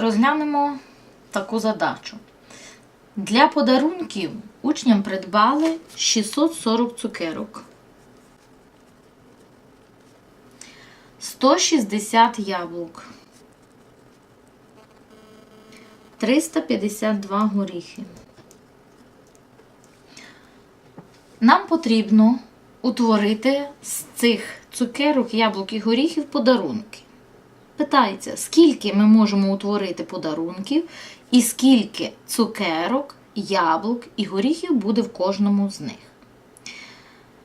розглянемо таку задачу. Для подарунків учням придбали 640 цукерок, 160 яблук, 352 горіхи. Нам потрібно утворити з цих цукерок, яблук і горіхів подарунки. Питається, скільки ми можемо утворити подарунків і скільки цукерок, яблук і горіхів буде в кожному з них.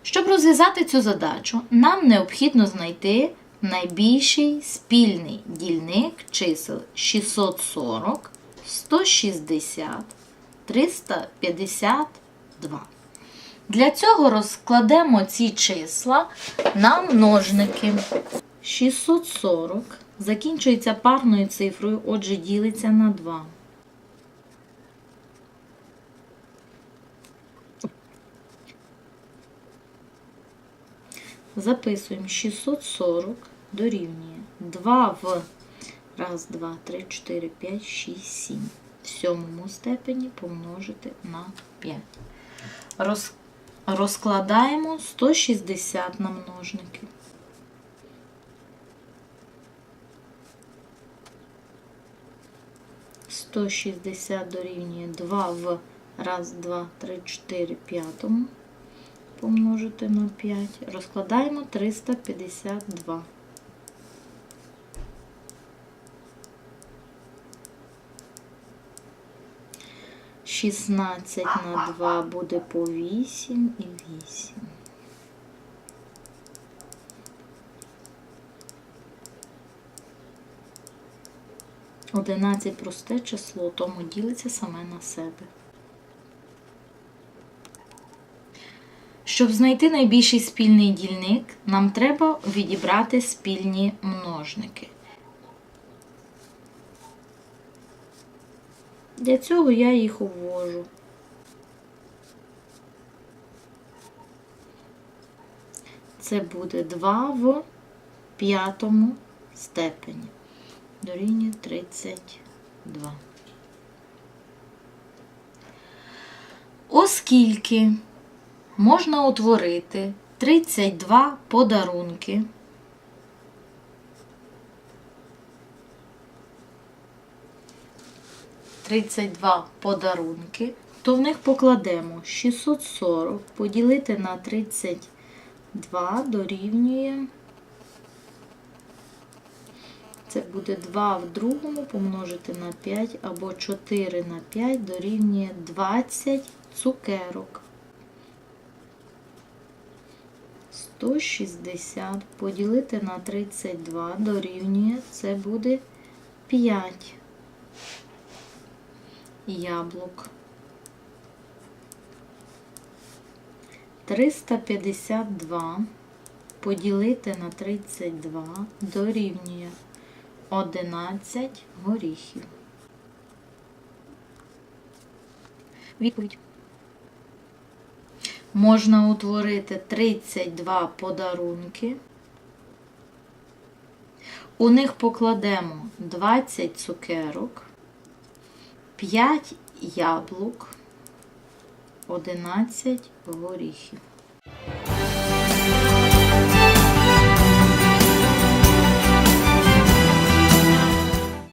Щоб розв'язати цю задачу, нам необхідно знайти найбільший спільний дільник чисел 640, 160, 352. Для цього розкладемо ці числа на множники. 640 закінчується парною цифрою, отже, ділиться на 2. Записуємо 640 дорівнює 2 в 1, 2, 3, 4, 5, 6, 7. В сьомому степені помножити на 5. Розкладаємо 160 на множники. 160 дорівнює 2 в 1, 2, 3, 4, 5 помножити на 5. Розкладаємо 352. Шістнадцять на два буде по вісім і вісім. 11 просте число, тому ділиться саме на себе. Щоб знайти найбільший спільний дільник, нам треба відібрати спільні множники. Для цього я їх увожу. Це буде 2 в п'ятому степені. Дорівнює 32. Оскільки можна утворити 32 подарунки. Тридцять два подарунки, то в них покладемо 640 поділити на 32 дорівнює. Це буде 2 в другому помножити на 5 або 4 на 5 дорівнює 20 цукерок. 160 поділити на 32 дорівнює, це буде 5 яблук. 352 поділити на 32 дорівнює 11 горіхів. Відповідь можна утворити 32 подарунки. У них покладемо 20 цукерок, 5 яблук, 11 горіхів.